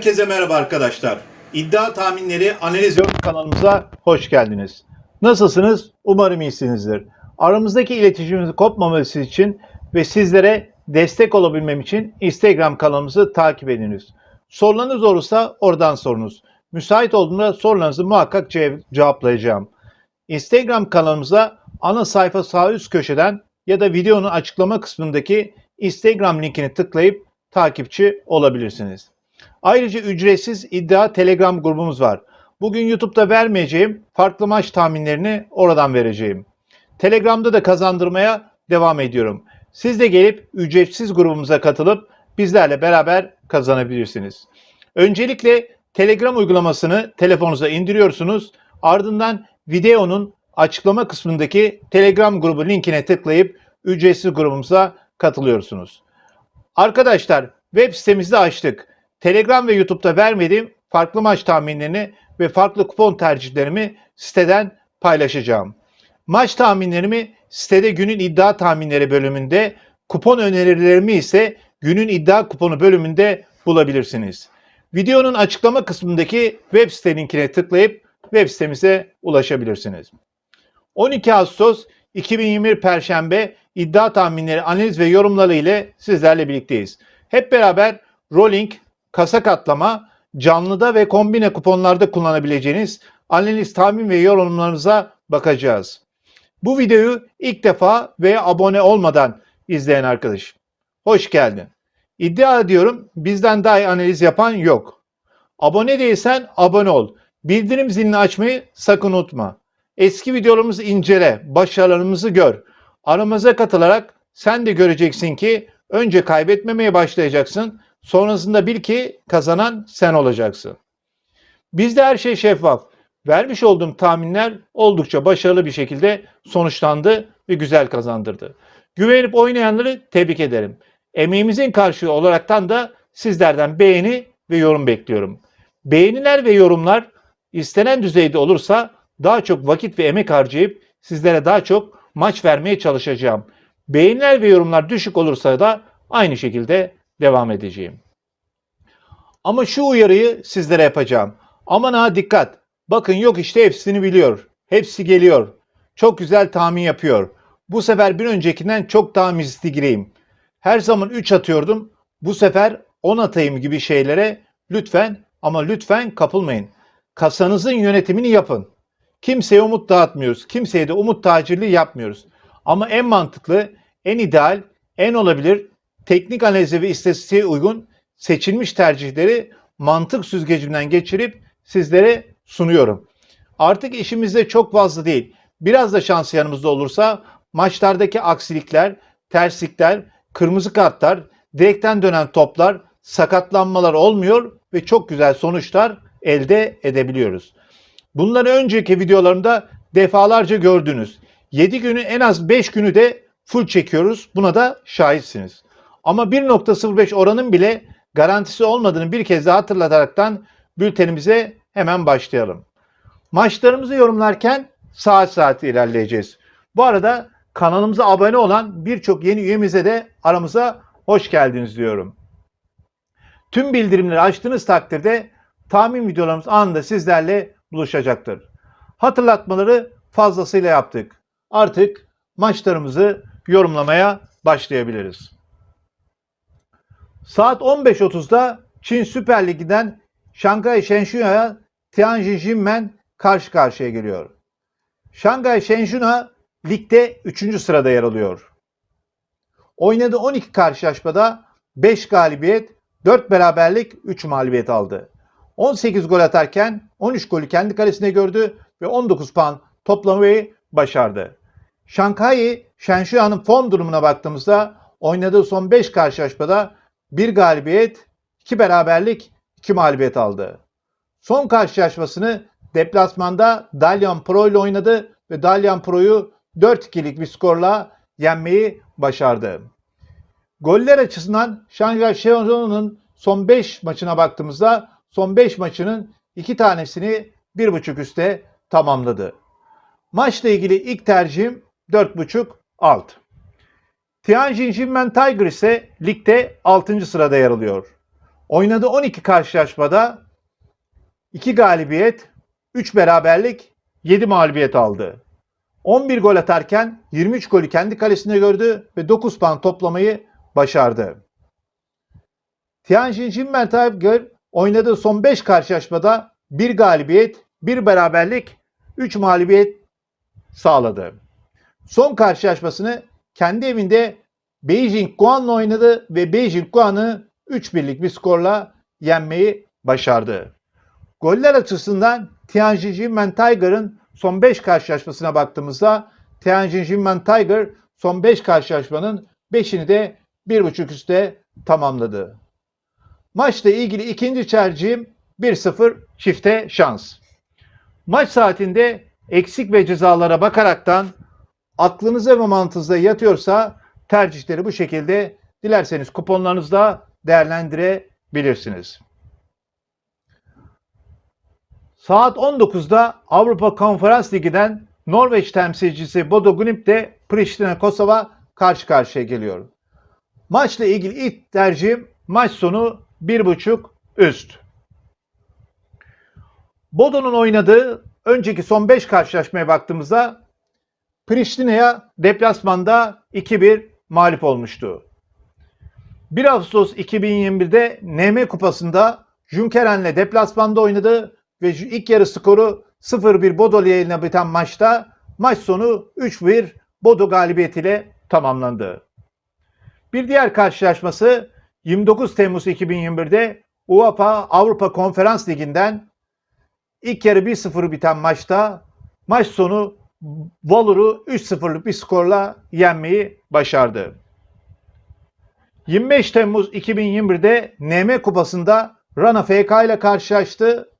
Herkese merhaba arkadaşlar. İddia tahminleri analiz yorum kanalımıza hoş geldiniz. Nasılsınız? Umarım iyisinizdir. Aramızdaki iletişimimizin kopmaması için ve sizlere destek olabilmem için Instagram kanalımızı takip ediniz. Sorularınız olursa oradan sorunuz. Müsait olduğunda sorularınızı muhakkak ce- cevaplayacağım. Instagram kanalımıza ana sayfa sağ üst köşeden ya da videonun açıklama kısmındaki Instagram linkini tıklayıp takipçi olabilirsiniz. Ayrıca ücretsiz iddia Telegram grubumuz var. Bugün YouTube'da vermeyeceğim farklı maç tahminlerini oradan vereceğim. Telegram'da da kazandırmaya devam ediyorum. Siz de gelip ücretsiz grubumuza katılıp bizlerle beraber kazanabilirsiniz. Öncelikle Telegram uygulamasını telefonunuza indiriyorsunuz. Ardından videonun açıklama kısmındaki Telegram grubu linkine tıklayıp ücretsiz grubumuza katılıyorsunuz. Arkadaşlar web sitemizi açtık. Telegram ve YouTube'da vermediğim farklı maç tahminlerini ve farklı kupon tercihlerimi siteden paylaşacağım. Maç tahminlerimi sitede günün iddia tahminleri bölümünde, kupon önerilerimi ise günün iddia kuponu bölümünde bulabilirsiniz. Videonun açıklama kısmındaki web site linkine tıklayıp web sitemize ulaşabilirsiniz. 12 Ağustos 2021 Perşembe iddia tahminleri, analiz ve yorumları ile sizlerle birlikteyiz. Hep beraber rolling, kasa katlama, canlıda ve kombine kuponlarda kullanabileceğiniz analiz, tahmin ve yorumlarınıza bakacağız. Bu videoyu ilk defa veya abone olmadan izleyen arkadaş. Hoş geldin. İddia ediyorum bizden daha iyi analiz yapan yok. Abone değilsen abone ol. Bildirim zilini açmayı sakın unutma. Eski videolarımızı incele, başarılarımızı gör. Aramıza katılarak sen de göreceksin ki önce kaybetmemeye başlayacaksın. Sonrasında bil ki kazanan sen olacaksın. Bizde her şey şeffaf. Vermiş olduğum tahminler oldukça başarılı bir şekilde sonuçlandı ve güzel kazandırdı. Güvenip oynayanları tebrik ederim. Emeğimizin karşılığı olaraktan da sizlerden beğeni ve yorum bekliyorum. Beğeniler ve yorumlar istenen düzeyde olursa daha çok vakit ve emek harcayıp sizlere daha çok maç vermeye çalışacağım. Beğeniler ve yorumlar düşük olursa da aynı şekilde devam edeceğim. Ama şu uyarıyı sizlere yapacağım. Aman ha dikkat. Bakın yok işte hepsini biliyor. Hepsi geliyor. Çok güzel tahmin yapıyor. Bu sefer bir öncekinden çok daha gireyim. Her zaman 3 atıyordum. Bu sefer 10 atayım gibi şeylere lütfen ama lütfen kapılmayın. Kasanızın yönetimini yapın. Kimseye umut dağıtmıyoruz. Kimseye de umut tacirliği yapmıyoruz. Ama en mantıklı, en ideal, en olabilir, teknik analize ve istatistiğe uygun seçilmiş tercihleri mantık süzgecimden geçirip sizlere sunuyorum. Artık işimizde çok fazla değil. Biraz da şans yanımızda olursa maçlardaki aksilikler, terslikler, kırmızı kartlar, direkten dönen toplar, sakatlanmalar olmuyor ve çok güzel sonuçlar elde edebiliyoruz. Bunları önceki videolarımda defalarca gördünüz. 7 günü en az 5 günü de full çekiyoruz. Buna da şahitsiniz. Ama 1.05 oranın bile garantisi olmadığını bir kez daha hatırlataraktan bültenimize hemen başlayalım. Maçlarımızı yorumlarken saat saat ilerleyeceğiz. Bu arada kanalımıza abone olan birçok yeni üyemize de aramıza hoş geldiniz diyorum. Tüm bildirimleri açtığınız takdirde tahmin videolarımız anında sizlerle buluşacaktır. Hatırlatmaları fazlasıyla yaptık. Artık maçlarımızı yorumlamaya başlayabiliriz. Saat 15.30'da Çin Süper Ligi'den Şangay Shenhuna'ya Tianjin Jinmen karşı karşıya geliyor. Şangay Shenhuna ligde 3. sırada yer alıyor. Oynadığı 12 karşılaşmada 5 galibiyet, 4 beraberlik, 3 mağlubiyet aldı. 18 gol atarken 13 golü kendi kalesine gördü ve 19 puan toplamayı başardı. Şanghay Shenhua'nın form durumuna baktığımızda oynadığı son 5 karşılaşmada 1 galibiyet, 2 beraberlik, 2 mağlubiyet aldı. Son karşılaşmasını deplasmanda Dalian Pro ile oynadı ve Dalian Pro'yu 4-2'lik bir skorla yenmeyi başardı. Goller açısından Shanghai Shenhua'nın son 5 maçına baktığımızda son 5 maçının 2 tanesini 1.5 üste tamamladı. Maçla ilgili ilk tercihim 4.5 alt. Tianjin Jinmen Tiger ise ligde 6. sırada yer alıyor. Oynadığı 12 karşılaşmada 2 galibiyet, 3 beraberlik, 7 mağlubiyet aldı. 11 gol atarken 23 golü kendi kalesinde gördü ve 9 puan toplamayı başardı. Tianjin Jinmen Tiger oynadığı son 5 karşılaşmada 1 galibiyet, 1 beraberlik, 3 mağlubiyet sağladı. Son karşılaşmasını kendi evinde Beijing Guan'la oynadı ve Beijing Guan'ı 3 birlik bir skorla yenmeyi başardı. Goller açısından Tianjin Jinmen Tiger'ın son 5 karşılaşmasına baktığımızda Tianjin Jinmen Tiger son 5 karşılaşmanın 5'ini de 1.5 üstte tamamladı. Maçla ilgili ikinci tercihim 1-0 çifte şans. Maç saatinde eksik ve cezalara bakaraktan aklınıza ve mantığınıza yatıyorsa tercihleri bu şekilde dilerseniz kuponlarınızda değerlendirebilirsiniz. Saat 19'da Avrupa Konferans Ligi'den Norveç temsilcisi Bodo Glimt de Pristina Kosova karşı karşıya geliyor. Maçla ilgili ilk tercihim maç sonu 1.5 üst. Bodo'nun oynadığı önceki son 5 karşılaşmaya baktığımızda Pristina'ya deplasmanda 2-1 mağlup olmuştu. 1 Ağustos 2021'de NM Kupası'nda Junkeren'le deplasmanda oynadı ve ilk yarı skoru 0-1 Bodo ile biten maçta maç sonu 3-1 Bodo galibiyetiyle tamamlandı. Bir diğer karşılaşması 29 Temmuz 2021'de UEFA Avrupa Konferans Ligi'nden ilk yarı 1-0 biten maçta maç sonu Valur'u 3-0'lık bir skorla yenmeyi başardı. 25 Temmuz 2021'de NM Kupası'nda Rana FK ile karşılaştı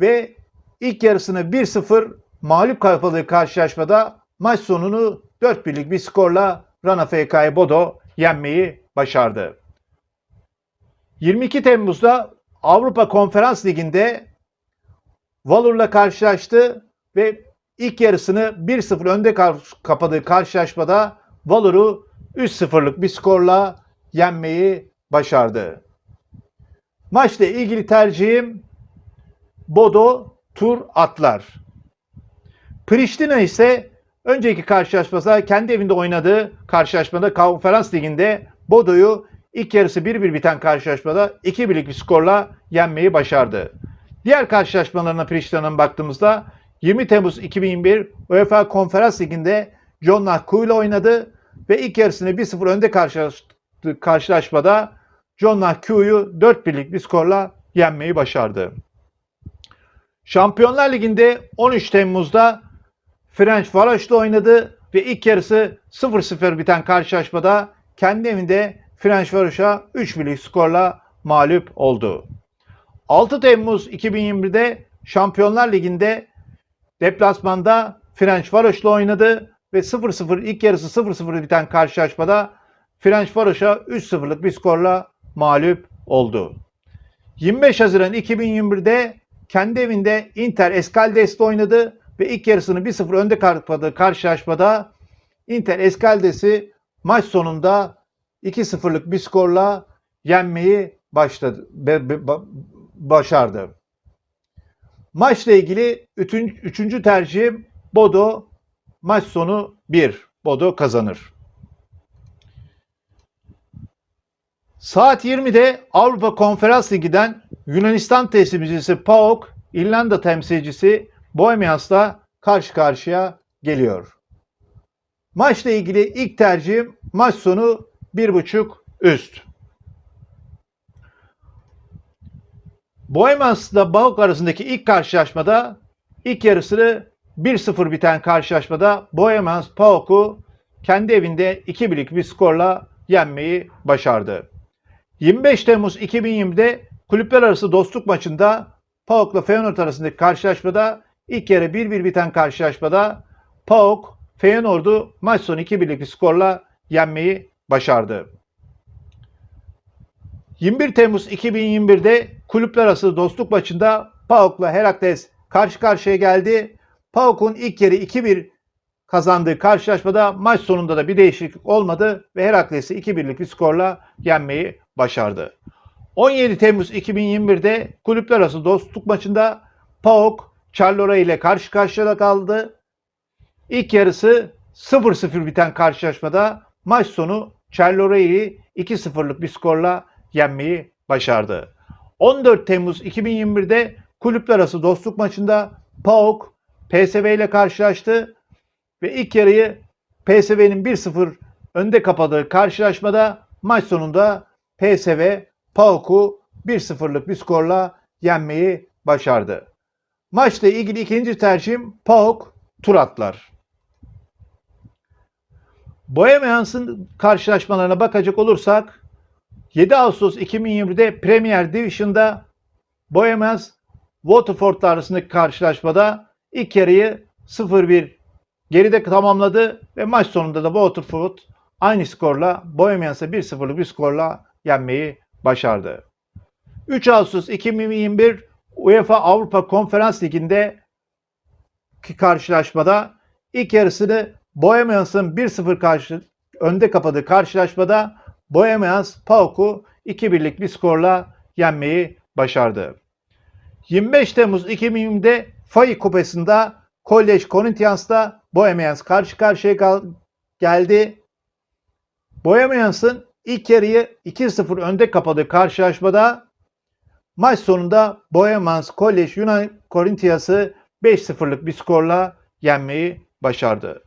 ve ilk yarısını 1-0 mağlup kapadığı karşılaşmada maç sonunu 4-1'lik bir skorla Rana FK'yı Bodo yenmeyi başardı. 22 Temmuz'da Avrupa Konferans Ligi'nde Valur'la karşılaştı ve ilk yarısını 1-0 önde kapadığı karşılaşmada Valur'u 3-0'lık bir skorla yenmeyi başardı. Maçla ilgili tercihim Bodo tur atlar. Pristina ise önceki karşılaşmada kendi evinde oynadığı karşılaşmada konferans liginde Bodo'yu ilk yarısı 1-1 biten karşılaşmada 2-1'lik bir skorla yenmeyi başardı. Diğer karşılaşmalarına Pristina'nın baktığımızda 20 Temmuz 2021 UEFA Konferans Ligi'nde John Nakku ile oynadı ve ilk yarısını 1-0 önde karşılaştığı karşılaşmada John Nakku'yu 4-1'lik bir skorla yenmeyi başardı. Şampiyonlar Ligi'nde 13 Temmuz'da French Varoş'la oynadı ve ilk yarısı 0-0 biten karşılaşmada kendi evinde French Varoş'a 3-1'lik skorla mağlup oldu. 6 Temmuz 2021'de Şampiyonlar Ligi'nde deplasmanda French Varoş'la oynadı ve 0-0 ilk yarısı 0-0 biten karşılaşmada French Varoş'a 3-0'lık bir skorla mağlup oldu. 25 Haziran 2021'de kendi evinde Inter Escaldes'le oynadı ve ilk yarısını 1-0 önde kapadığı karşılaşmada Inter Escaldes'i maç sonunda 2-0'lık bir skorla yenmeyi başladı, be, be, başardı. Maçla ilgili üçün, üçüncü tercihim Bodo maç sonu 1. Bodo kazanır. Saat 20'de Avrupa Konferans Ligi'den Yunanistan temsilcisi PAOK, İrlanda temsilcisi Bohemians'la karşı karşıya geliyor. Maçla ilgili ilk tercihim maç sonu 1.5 üst. Bohemians'la PAOK arasındaki ilk karşılaşmada ilk yarısını 1-0 biten karşılaşmada Bohemians PAOK'u kendi evinde 2-1'lik bir skorla yenmeyi başardı. 25 Temmuz 2020'de kulüpler arası dostluk maçında PAOK'la Feyenoord arasındaki karşılaşmada ilk yarı 1-1 biten karşılaşmada PAOK Feyenoord'u maç sonu 2-1'lik bir skorla yenmeyi başardı. 21 Temmuz 2021'de kulüpler arası dostluk maçında PAOK'la Herakles karşı karşıya geldi. PAOK'un ilk yarı 2-1 kazandığı karşılaşmada maç sonunda da bir değişiklik olmadı ve Herakles'i 2-1'lik bir skorla yenmeyi başardı. 17 Temmuz 2021'de kulüpler arası dostluk maçında PAOK Charleroi ile karşı karşıya kaldı. İlk yarısı 0-0 biten karşılaşmada maç sonu Charleroi 2-0'lık bir skorla yenmeyi başardı. 14 Temmuz 2021'de kulüpler arası dostluk maçında PAOK PSV ile karşılaştı ve ilk yarıyı PSV'nin 1-0 önde kapadığı karşılaşmada maç sonunda PSV PAOK'u 1-0'lık bir skorla yenmeyi başardı. Maçla ilgili ikinci tercihim PAOK tur atlar. Bohemians'ın karşılaşmalarına bakacak olursak 7 Ağustos 2020'de Premier Division'da Bohemians Waterford arasındaki karşılaşmada ilk yarıyı 0-1 geride tamamladı ve maç sonunda da Waterford aynı skorla Bohemians'a 1-0'lık bir skorla yenmeyi başardı. 3 Ağustos 2021 UEFA Avrupa Konferans Ligi'nde ki karşılaşmada ilk yarısını Bohemians'ın 1-0 karşı önde kapadığı karşılaşmada Bohemians PAOK'u 2-1'lik bir skorla yenmeyi başardı. 25 Temmuz 2020'de FAI Kupası'nda College Corinthians'ta Bohemians karşı karşıya geldi. Bohemians'ın ilk yarıyı 2-0 önde kapadığı karşılaşmada maç sonunda Bohemians College Yunan Corinthians'ı 5-0'lık bir skorla yenmeyi başardı.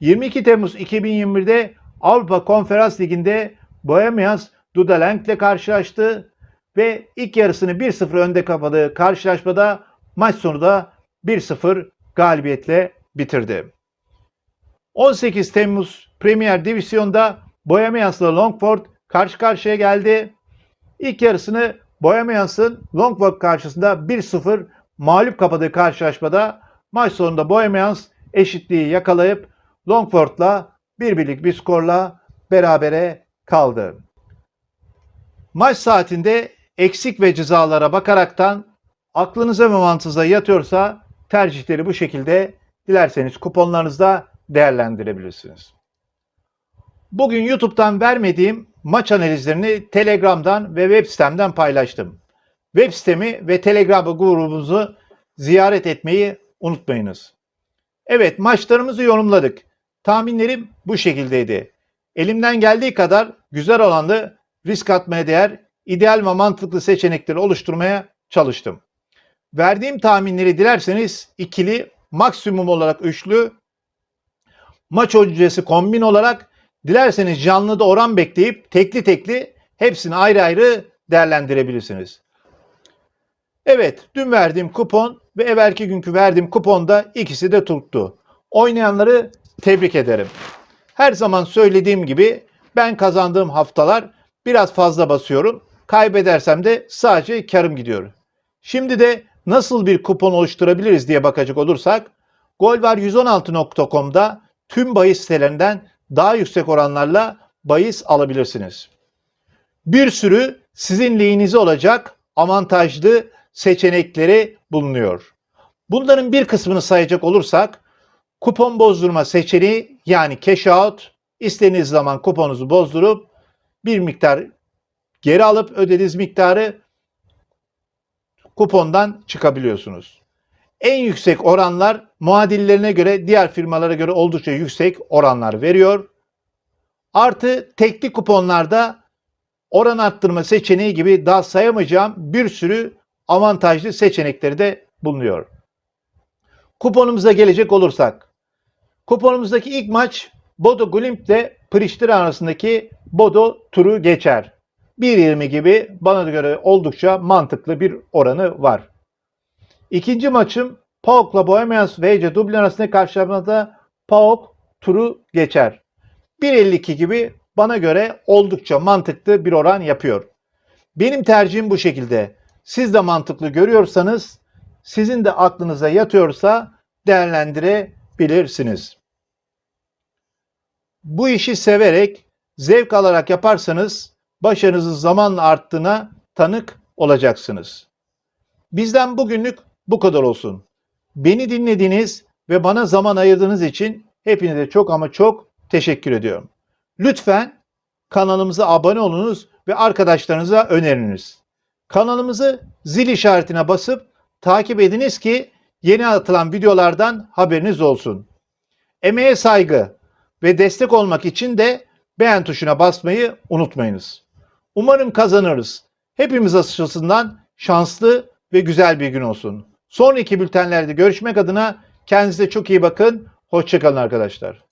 22 Temmuz 2021'de Avrupa Konferans Ligi'nde Bohemians Dudelank ile karşılaştı ve ilk yarısını 1-0 önde kapadığı karşılaşmada maç sonu da 1-0 galibiyetle bitirdi. 18 Temmuz Premier Divizyon'da Bohemians'la Longford karşı karşıya geldi. İlk yarısını Bohemians'ın Longford karşısında 1-0 mağlup kapadığı karşılaşmada maç sonunda Bohemians eşitliği yakalayıp Longford'la bir bir skorla berabere kaldı. Maç saatinde eksik ve cezalara bakaraktan aklınıza ve mantığınıza yatıyorsa tercihleri bu şekilde dilerseniz kuponlarınızda değerlendirebilirsiniz. Bugün YouTube'dan vermediğim maç analizlerini Telegram'dan ve web sitemden paylaştım. Web sitemi ve Telegram grubumuzu ziyaret etmeyi unutmayınız. Evet maçlarımızı yorumladık. Tahminlerim bu şekildeydi. Elimden geldiği kadar güzel olanı risk atmaya değer, ideal ve mantıklı seçenekleri oluşturmaya çalıştım. Verdiğim tahminleri dilerseniz ikili, maksimum olarak üçlü, maç öncesi kombin olarak dilerseniz canlı da oran bekleyip tekli tekli hepsini ayrı ayrı değerlendirebilirsiniz. Evet, dün verdiğim kupon ve evvelki günkü verdiğim kuponda ikisi de tuttu. Oynayanları tebrik ederim. Her zaman söylediğim gibi ben kazandığım haftalar biraz fazla basıyorum. Kaybedersem de sadece karım gidiyor. Şimdi de nasıl bir kupon oluşturabiliriz diye bakacak olursak golvar116.com'da tüm bahis sitelerinden daha yüksek oranlarla bahis alabilirsiniz. Bir sürü sizin lehinize olacak avantajlı seçenekleri bulunuyor. Bunların bir kısmını sayacak olursak kupon bozdurma seçeneği yani cash out istediğiniz zaman kuponunuzu bozdurup bir miktar geri alıp ödediğiniz miktarı kupondan çıkabiliyorsunuz. En yüksek oranlar muadillerine göre diğer firmalara göre oldukça yüksek oranlar veriyor. Artı tekli kuponlarda oran arttırma seçeneği gibi daha sayamayacağım bir sürü avantajlı seçenekleri de bulunuyor. Kuponumuza gelecek olursak. Kuponumuzdaki ilk maç Bodo Glimt ile Priştine arasındaki Bodo turu geçer. 1.20 gibi bana göre oldukça mantıklı bir oranı var. İkinci maçım PAOK'la Bohemians VC Dublin arasındaki karşılaşmada PAOK turu geçer. 1.52 gibi bana göre oldukça mantıklı bir oran yapıyor. Benim tercihim bu şekilde. Siz de mantıklı görüyorsanız, sizin de aklınıza yatıyorsa değerlendirebilirsiniz. Bu işi severek, zevk alarak yaparsanız başarınızın zamanla arttığına tanık olacaksınız. Bizden bugünlük bu kadar olsun. Beni dinlediğiniz ve bana zaman ayırdığınız için hepinize çok ama çok teşekkür ediyorum. Lütfen kanalımıza abone olunuz ve arkadaşlarınıza öneriniz. Kanalımızı zil işaretine basıp takip ediniz ki yeni atılan videolardan haberiniz olsun. Emeğe saygı ve destek olmak için de beğen tuşuna basmayı unutmayınız. Umarım kazanırız. Hepimiz açısından şanslı ve güzel bir gün olsun. Sonraki bültenlerde görüşmek adına kendinize çok iyi bakın. Hoşçakalın arkadaşlar.